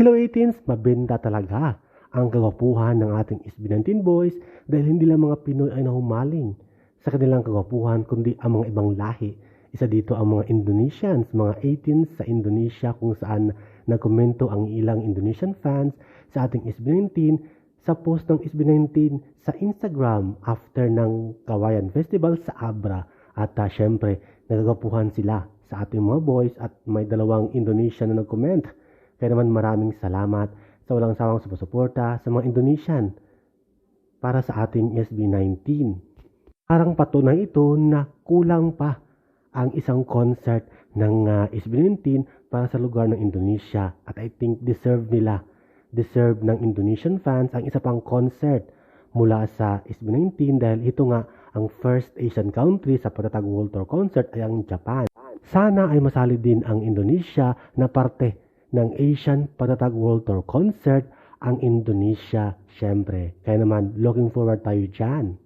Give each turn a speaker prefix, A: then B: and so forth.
A: Hello 18s, mabenta talaga ang kagwapuhan ng ating SB19 boys dahil hindi lang mga Pinoy ay nahumaling sa kanilang kagwapuhan kundi ang mga ibang lahi. Isa dito ang mga Indonesians, mga 18s sa Indonesia kung saan nagkomento ang ilang Indonesian fans sa ating SB19 sa post ng SB19 sa Instagram after ng Kawayan Festival sa Abra. At uh, syempre, nagagapuhan sila sa ating mga boys at may dalawang Indonesian na nag-comment. Kaya naman maraming salamat sa walang sawang sumusuporta sa mga Indonesian para sa ating SB19. Parang patunay ito na kulang pa ang isang concert ng uh, SB19 para sa lugar ng Indonesia at I think deserve nila deserve ng Indonesian fans ang isa pang concert mula sa SB19 dahil ito nga ang first Asian country sa patatag World Tour concert ay ang Japan. Sana ay masali din ang Indonesia na parte ng Asian Patatag World Tour concert ang Indonesia syempre. Kaya naman looking forward tayo dyan.